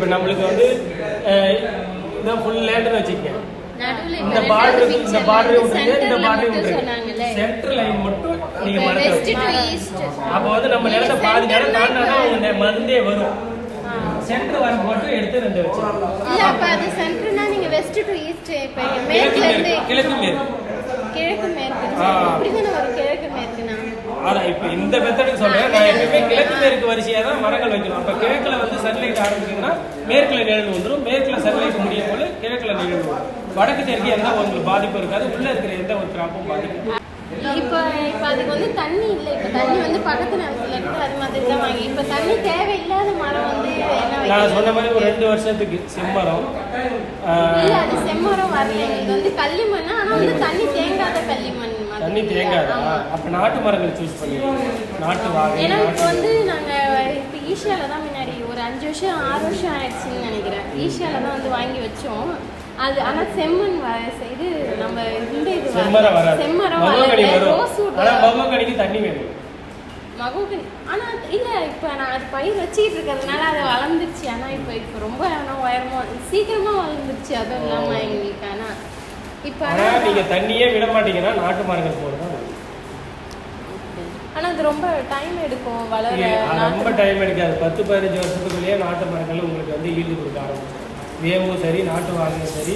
இப்போ நம்மளுக்கு வந்து இதான் ஃபுல் நடுவுல இப்ப இந்த பார்டர் இந்த பார்டர் வந்து விட்டுருங்க இந்த பார்டர் சொன்னாங்கல்ல. சென்டர் லைன் மட்டும் நீங்க east. அப்போ வந்து நம்ம நிலத்த பாதி நிலம் தாண்டாதான் அவங்க மருந்தே வரும். சென்டர் வர மட்டும் எடுத்து ரெண்டு வச்சு இல்ல அப்ப அது சென்டர்னா நீங்க வெஸ்ட் டு ஈஸ்ட் இப்ப மேற்குல இருந்து கிழக்கு மேற்கு. கிழக்கு மேற்கு. ஆ. இப்படிதானே வரும்? அதான் இப்போ இந்த மெத்தடுக்கு சொல்றேன் நான் எப்பயுமே கிழக்கு மேற்கு வரிசையாக தான் மரங்கள் வைக்கணும். அப்போ கிழக்குல வந்து சன்லைட் ஆரம்பிக்குதுன்னா மேற்குல நிழல் வந்துடும் மேற்குல சன்லைட் முடியும் போது கிழக்குல நிழல் வரும் வடக்கு தெற்கு எந்த உங்களுக்கு பாதிப்பு இருக்காது. உள்ள இருக்கிற எந்த ஒரு கிராப்பும் பாதிக்கும். இப்ப இப்ப அதுக்கு வந்து தண்ணி இல்ல. இப்ப தண்ணி வந்து பக்கத்து நிலத்துல இருக்கு அது மாதிரி தான் வாங்கி இப்ப தண்ணி தேவையில்லாத மரம் வந்து என்ன நான்? சொன்ன மாதிரி ஒரு ரெண்டு வருஷத்துக்கு செம்மரம். இல்ல அது செம்மரம் வரல. எங்களுக்கு வந்து களிமண் ஆனா வந்து தண்ணி தேங்காத களிமண். தண்ணி தேங்காதா. அப்ப நாட்டு மரங்கள் சூஸ் பண்ணி நாட்டு வாகை ஏன்னா இப்போ வந்து நாங்க இப்போ ஈஷால தான் முன்னாடி ஒரு அஞ்சு வருஷம் ஆறு வருஷம் ஆயிடுச்சுன்னு நினைக்கிறேன். ஈஷால தான் வந்து வாங்கி வச்சோம். அது ஆனா செம்மண் வ- இது நம்ம இந்த இது. செம்மரம் வராது. செம்மரம் மகோகனி வரல வரும். ரோஸ்வுட் ஆனா மகோகனிக்கு தண்ணி வேணும். மகோகனி ஆனா இல்ல இப்போ நான் அது பயிர் வச்சுக்கிட்டு இருக்கிறதுனால அது வளர்ந்துருச்சு. ஆனா இப்போ இப்போ ரொம்ப ஆனா உயரமா சீக்கிரமா வளர்ந்துருச்சு. அதுவும் இல்லாம எங்களுக்கு ஆனா இப்போ நீங்க தண்ணியே விட மாட்டீங்கன்னா நாட்டு மரங்கள் போடுறது ஆனா அது ரொம்ப டைம் எடுக்கும் வளர அது ரொம்ப டைம் எடுக்காது பத்து பதினஞ்சு வருஷத்துக்குள்ளேயே நாட்டு மரங்கள் உங்களுக்கு வந்து ஈடு கொடுக்க ஆரம்பிச்சிடும். வேவும் சரி நாட்டு வாழையும் சரி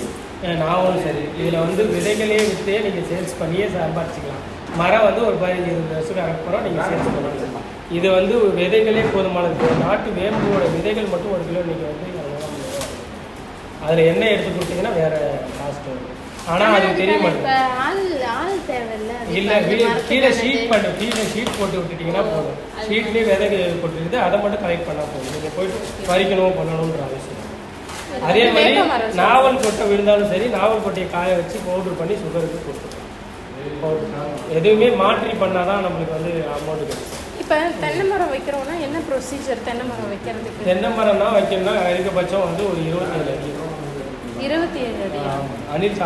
நாவலும் சரி. இதில் வந்து விதைகளையே விற்றே நீங்கள் சேல்ஸ் பண்ணியே சம்பாதிச்சிக்கலாம் மரம் வந்து ஒரு பதினஞ்சு இருபது வருஷத்துக்கு அப்புறம் நீங்கள் சேல்ஸ் பண்ணலாம். இது வந்து விதைகளே போதுமானது நாட்டு வேம்போட விதைகள் மட்டும் ஒரு கிலோ நீங்கள் வந்து அதில் எண்ணெய் எடுத்து கொடுத்தீங்கன்னா வேற காஸ்ட் வரும். ஆனால் அது தெரிய மாட்டேங்குது. இல்ல கீழே ஷீட் பண்ண கீழே ஷீட் போட்டு விட்டுட்டீங்கன்னா போதும். ஷீட்லேயே விதை போட்டுருந்து அதை மட்டும் கலெக்ட் பண்ணா போதும். நீங்க போயிட்டு பறிக்கணும் பண்ணணுன்ற அவசியம். அதே மாதிரி நாவல் கொட்டை விழுந்தாலும் சரி நாவல் கொட்டையை காய வச்சு பவுடர் பண்ணி சுகருக்கு கொடுத்துருவோம் எதுவுமே மாற்றி பண்ணாதான் நம்மளுக்கு வந்து அமௌண்ட் கிடைக்கும். இப்ப தென்னை மரம் வைக்கிறோம்னா என்ன ப்ரொசீஜர் தென்னை மரம் வைக்கிறதுக்கு? தென்னை மரம் தான் வைக்கணும்னா அதிகபட்சம் வந்து ஒரு இருபத்தேழு அடி இருபத்தி ஏழு அடி ஆமா. அணில்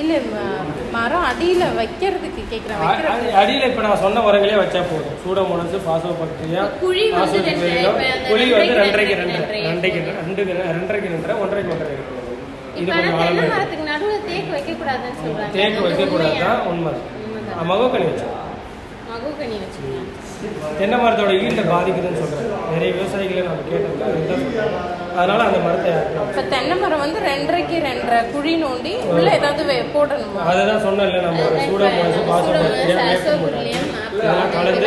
இல்ல மரம் அடியில வைக்கிறதுக்கு அ- அடியில இப்ப நான் சொன்ன உரங்களே வச்சா போதும். சூடமோனஸ் பாசோ பாக்டீரியா குழி வந்து ரெண்டரைக்கு ரெண்டு ரெண்டைக்கு ரெண்டு ரெண்டரைக்கு ரெண்டரை ஒன்றரைக்கு ஒன்றரை இது கொஞ்சம் தேக்கு வைக்க கூடாதுன்னு சொல்றாங்க. தேக்கு அது வைக்க கூடாது உண்மையா? தான் உண்மை. உண்மைதான். மகோக்கனி வச்சு மகுகனி வச்சுக்கலாம் தென்னை மரத்தோட ஈல்ட பாதிக்குதுன்னு சொல்றேன் நிறைய விவசாயிகளை நம்ம சொல்றாங்க? அதனால அந்த மரத்தை இப்ப தென்னை மரம் வந்து ரெண்டரைக்கு ரெண்டரை குழி நோண்டி உள்ள ஏதாவது போடணுமா? அதுதான் சொன்னேன்ல நம்ம சூடமோனஸ் பாசோ பாக்டீரியா வேப்பமுடன் இதெல்லாம் கலந்து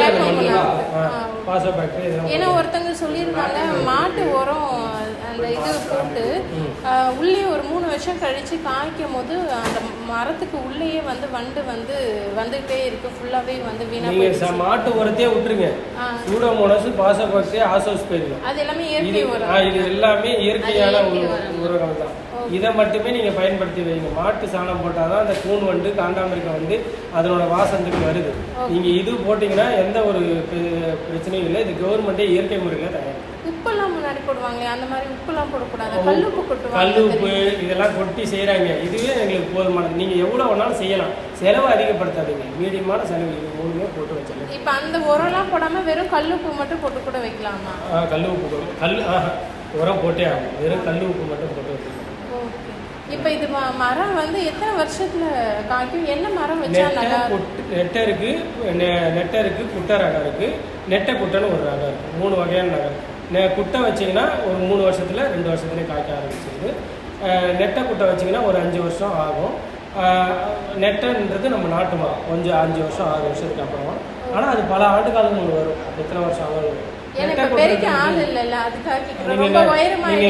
ஏன்னா ஒருத்தங்க சொல்லியிருந்தாங்க மாட்டு உரம் அந்த இது போட்டு உள்ளே ஒரு மூணு வருஷம் கழிச்சு காய்க்கும் போது அந்த மரத்துக்கு உள்ளேயே வந்து வண்டு வந்து வந்துகிட்டே இருக்கு ஃபுல்லாவே வந்து வீணா மாட்டு உரத்தையே விட்டுருங்க. சூடோமோனஸ் பாசோபாக்டீரியா ஆசோஸ் போயிடலாம் அது எல்லாமே இயற்கை உரம். இது எல்லாமே இயற்கையான உரம். தான் இதை மட்டுமே நீங்க பயன்படுத்தி வைங்க. மாட்டு சாணம் போட்டாதான் அந்த கூன் வந்து காண்டாமிருகம் வந்து அதனோட வாசத்துக்கு வருது. நீங்க இது போட்டீங்கன்னா எந்த ஒரு பிரச்சனையும் இல்லை. இது கவர்மெண்டே இயற்கை முறையில தயார் உப்பெல்லாம் முன்னாடி போடுவாங்களே அந்த மாதிரி உப்புலாம் போடக்கூடாது. கல்லுப்பு கொட்டுவாங்க கல்லுப்பு இதெல்லாம் கொட்டி செய்றாங்க. இதுவே எங்களுக்கு போதுமானது நீங்க எவ்வளவு வேணாலும் செய்யலாம். செலவு அதிகப்படுத்தாதீங்க. மீடியமான செலவு இது மூணுமே போட்டு வச்சல இப்ப அந்த உரம்லாம் போடாம வெறும் கல்லுப்பு மட்டும் போட்டு கூட வைக்கலாமா? கல் உப்பு கல் உரம் போட்டே ஆகும் வெறும் கல் உப்பு மட்டும் போட்டு வைக்கணும் ஓகே. இப்ப இது மரம் வந்து எத்தனை வருஷத்துல காய்க்கும்? என்ன மரம் வச்சா நல்லா நெட்டை இருக்கு நெட்டை இருக்கு குட்டை ரகம் இருக்கு. நெட்டை குட்டைன்னு ஒரு ரகம் இருக்கு. மூணு வகையான ரகம் இருக்கு. நெ- குட்டை வச்சீங்கன்னா ஒரு மூணு வருஷத்துல ரெண்டு வருஷத்துலேயே காய்க்க ஆரம்பிச்சிருது. நெட்டை குட்டை வச்சீங்கன்னா ஒரு அஞ்சு வருஷம் ஆகும். நெட்டைன்றது நம்ம நாட்டு மரம். கொஞ்சம் அஞ்சு வருஷம் ஆறு வருஷத்துக்கு அப்புறமா. ஆனால் அது பல ஆண்டு காலம் வரும். எத்தனை வருஷம் ஆகும் ஏன்னா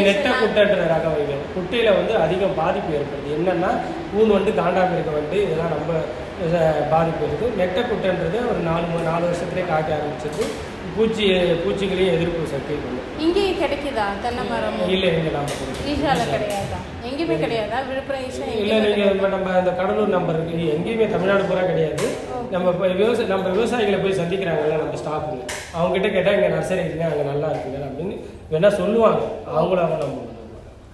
நெட்டை குட்டைன்ற ரகம் வைங்க. குட்டையில வந்து அதிகம் பாதிப்பு ஏற்படுது. என்னன்னா கூன் வந்து காண்டாமிருகம் வந்து இதெல்லாம் ரொம்ப பாதிப்பு இருக்கு. நெட்டை குட்டைன்றது ஒரு நாலு நாலு வருஷத்துலேயே காய்க்க ஆரம்பிச்சது பூச்சி பூச்சிகளையும் எதிர்ப்பு சக்தி கொண்டு. இங்கேயே கிடைக்குதா? தென்னை மரம் இல்லை இங்கே நாம கிடையாதா? எங்கேயுமே கிடையாதா? விழுப்புரம் ஈஷா இல்லை நீங்கள் இப்போ நம்ம அந்த கடலூர் நம்பர் இருக்கு. எங்கேயுமே தமிழ்நாடு பூரா கிடையாது. நம்ம இப்போ விவசாய நம்ம விவசாயிகளை போய் சந்திக்கிறாங்கல்ல நம்ம ஸ்டாஃபுங்க அவங்ககிட்ட கேட்டால் இங்கே நர்சரி இருக்குங்க அங்கே நல்லா இருக்குங்க அப்படின்னு வேணா சொல்லுவாங்க. அவங்களாக நம்ம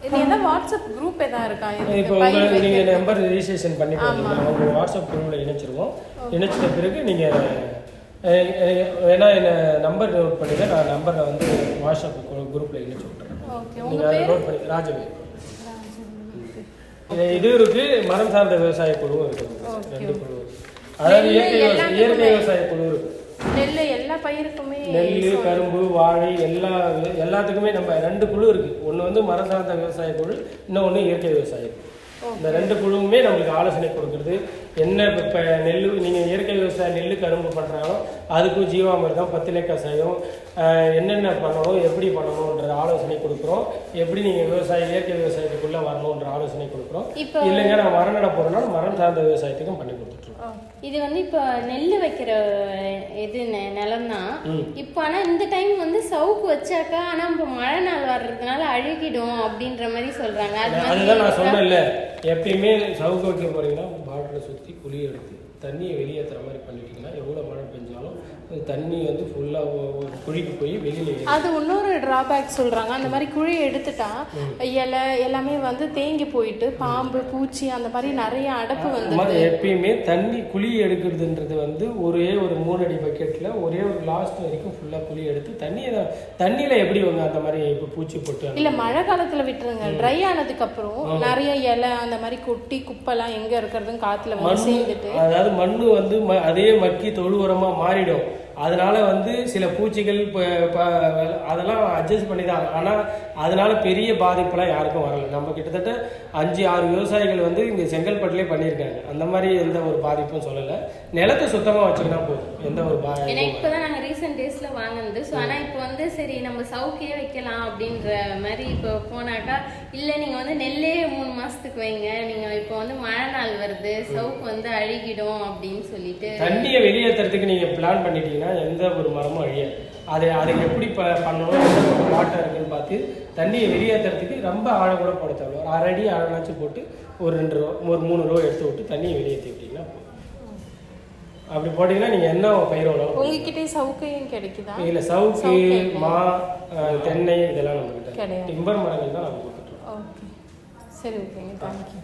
இது ஏதாவது வாட்ஸ்அப் குரூப் ஏதாவது இருக்கா? இப்போ நீங்கள்? நம்பர் ரிஜிஸ்ட்ரேஷன் வந்தீங்க அவங்க வாட்ஸ்அப் குரூப்பில் இணைச்சிருவோம். இணைச்சிட்ட பிறகு நீங்கள் வேணா என்ன நம்பர் நோட் பண்ணிங்க நான் நம்பரை வந்து வாட்ஸ்அப் குரூப்பில் இணைச்சு விட்டுறேன். நீங்கள் அதை நோட் பண்ணி ராஜவே இது இருக்கு மரம் சார்ந்த விவசாய குழுவும் இருக்கு. ரெண்டு குழு அதாவது இயற்கை விவசாய- இயற்கை விவசாய குழு இருக்கு. நெல் எல்லா பயிருக்குமே நெல் கரும்பு வாழை எல்லா எல்லாத்துக்குமே நம்ம ரெண்டு குழு இருக்கு. ஒன்று வந்து மரம் சார்ந்த விவசாய குழு இன்னொன்று இயற்கை விவசாய குழு. இந்த ரெண்டு குழுவுமே நம்மளுக்கு ஆலோசனை கொடுக்குறது. என்ன இப்போ நெல் நீங்கள் இயற்கை விவசாயம் நெல் கரும்பு பண்ணுறாங்களோ அதுக்கும் ஜீவாமிர்தம் பத்திலை கசாயம் என்னென்ன பண்ணணும் எப்படி பண்ணணுன்ற ஆலோசனை கொடுக்குறோம். எப்படி நீங்கள் விவசாயம் இயற்கை விவசாயத்துக்குள்ளே வரணுன்ற ஆலோசனை கொடுக்குறோம். இல்லைங்க நான் மரம் நட போகிறேன்னா மரம் சார்ந்த விவசாயத்துக்கும் பண்ணி கொடுத்துட்ருக்கோம். இது வந்து இப்போ நெல் வைக்கிற இது நிலம் தான். இப்போ ஆனால் இந்த டைம் வந்து சவுக்கு வச்சாக்கா ஆனால் இப்போ மழை நாள் வர்றதுனால அழுகிடும் அப்படின்ற மாதிரி சொல்றாங்க. அதுதான் நான் சொன்னேன்ல எப்பயுமே சவுக்கு வைக்க போறீங்கன்னா பாட்டிலை சுற்றி குழி எடுத்து தண்ணியை வெளியேற்றுற மாதிரி பண்ணிட்டீங்கன்னா எவ்வளோ மழை பெஞ்சாலும் தண்ணி வந்து ஃபுல்லாக குழிக்கு போய் வெளியில் அது இன்னொரு டிராபேக் சொல்றாங்க. அந்த மாதிரி குழி எடுத்துட்டா இலை எல்லாமே வந்து தேங்கி போயிட்டு பாம்பு பூச்சி அந்த மாதிரி நிறைய அடப்பு வந்து எப்பயுமே தண்ணி குழி எடுக்கிறதுன்றது வந்து ஒரே ஒரு மூணு அடி பக்கெட்டில் ஒரே ஒரு லாஸ்ட் வரைக்கும் ஃபுல்லாக குழி எடுத்து தண்ணியை தண்ணியில் எப்படி வந்து அந்த மாதிரி இப்போ பூச்சி போட்டு இல்ல மழை காலத்துல விட்டுருங்க. ட்ரை ஆனதுக்கு அப்புறம் நிறைய இலை அந்த மாதிரி கொட்டி குப்பெல்லாம் எங்க இருக்கிறதும் காத்துல வந்து சேர்ந்துட்டு அதாவது மண்ணு வந்து ம- அதே மக்கி தொழு உரமா மாறிடும். அதனால வந்து சில பூச்சிகள் ப- ப- அதெல்லாம் அட்ஜஸ்ட் பண்ணி தான் ஆனால் அதனால பெரிய பாதிப்புலாம் யாருக்கும் வரல. நம்ம கிட்டத்தட்ட அஞ்சு ஆறு விவசாயிகள் வந்து இங்கே செங்கல்பட்டுலேயே பண்ணியிருக்காங்க. அந்த மாதிரி எந்த ஒரு பாதிப்பும் சொல்லலை. நிலத்தை சுத்தமாக வச்சுக்கினா போதும். எந்த ஒரு பா ஏன்னா இப்போதான் நாங்கள் ரீசெண்ட் டேஸ்ல வாங்கினது. ஸோ ஆனால் இப்போ வந்து சரி நம்ம சவுக்கையே வைக்கலாம் அப்படின்ற மாதிரி இப்போ போனாக்கா இல்லை நீங்கள் வந்து நெல்லே மூணு மாசத்துக்கு வைங்க. நீங்கள் இப்போ வந்து மழை நாள் வருது. சவுக்கு வந்து அழுகிடும் அப்படின்னு சொல்லிட்டு தண்ணியை வெளியேற்றுறதுக்கு நீங்கள் பிளான் பண்ணிட்டீங்கன்னா எந்த ஒரு மரமும் அழியாது. அதை அதை எப்படி ப பண்ணணும் எந்த வாட்டர் இருக்குன்னு பார்த்து தண்ணியை வெளியேற்றுறதுக்கு ரொம்ப ஆழம் கூட போட தேவை ஒரு அரை அடி ஆழமாச்சும் போட்டு ஒரு ரெண்டு ரூபா ஒரு மூணு ரூபா எடுத்து விட்டு தண்ணியை வெளியேற்றி விட்டீங்கன்னா போதும். அப்படி போட்டிங்கன்னா நீங்கள் என்ன பயிர் வேணாலும் உங்ககிட்டயே சவுக்கையும் கிடைக்குதா? இல்லை சவுக்கு. மா தென்னை இதெல்லாம் நம்மக்கிட்ட. டிம்பர் மரங்கள் தான் நம்ம கொடுத்துட்ருக்கோம் சரி ஓகேங்க. தேங்க்யூ